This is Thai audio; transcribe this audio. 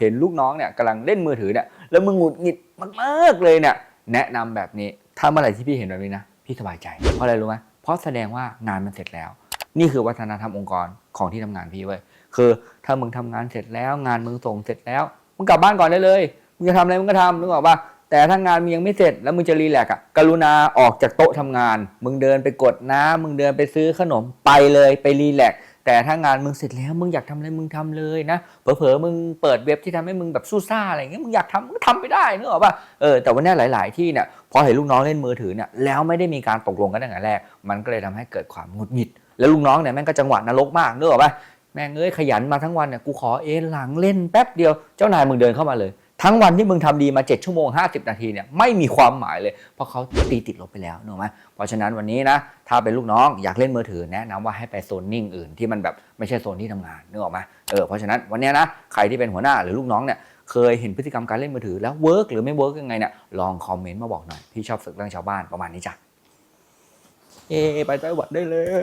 เห็นลูกน้องเนี่ยกำลังเล่นมือถือเนี่ยแล้วมึงหงุดหงิดมากๆเลยเนี่ยแนะนำแบบนี้ถ้าเมื่อไหร่ที่พี่เห็นแบบนี้นะพี่สบายใจ เพราะอะไรรู้ไหมเพราะแสดงว่างานมันเสร็จแล้ว นี่คือวัฒนธรรมองค์กรของที่ทำงานพี่เว้ยคือถ้ามึงทำงานเสร็จแล้ว งานมึงส่งเสร็จแล้วมึงกลับบ้านก่อนได้เลยมึงจะทำอะไรมึงก็ทำนึกออกปะแต่ถ้างานมึงยังไม่เสร็จแล้วมึงจะรีแลกซ์อะกรุณาออกจากโต๊ะทำงาน มึงเดินไปกดน้ำมึงเดินไปซื้อขนมไปเลยไปรีแลก แต่ถ้างานมึงเสร็จแล้วมึงอยากทำอะไรมึงทำเลยนะเผลอๆมึงเปิดเว็บที่ทำให้มึงแบบสู้ซ่าอะไรเงี้ยมึงอยากทำมึงทำไปได้นึกออกป่ะเออแต่วันนี้หลาย ๆ ที่เนี่ยพอเห็นลูกน้องเล่นมือถือเนี่ยแล้วไม่ได้มีการตกลงกันตั้งแต่แรก มันก็เลยทำให้เกิดความหงุดหงิด แล้วลูกน้องเนี่ยแม่งก็จังหวะนรกมากนึกออกป่ะแม่งเอ้ยขยันมาทั้งวันเนี่ยกูขอเอนหลังเล่นแป๊บเดียวเจ้านายมึงเดินเข้ามาเลย ทั้งวันที่มึงทำดีมา 7 ชั่วโมง 50 นาทีเนี่ยไม่มีความหมายเลย เพราะเขาตีติดลบไปแล้วนึกออกไหมเพราะฉะนั้นวันนี้นะถ้าเป็นลูกน้องอยากเล่นมือถือแนะนำว่าให้ไปโซนนิ่งอื่นที่มันแบบไม่ใช่โซนที่ทำงานนึกออกไหมเออเพราะฉะนั้นวันนี้นะใครที่เป็นหัวหน้าหรือลูกน้องเนี่ยเคยเห็นพฤติกรรมการเล่นมือถือแล้วเวิร์กหรือไม่เวิร์กยังไงเนี่ยลองคอมเมนต์มาบอกหน่อยพี่ชอบฝึกเรื่องชาวบ้านประมาณนี้จ้ะเอไปไต้หวันได้เลย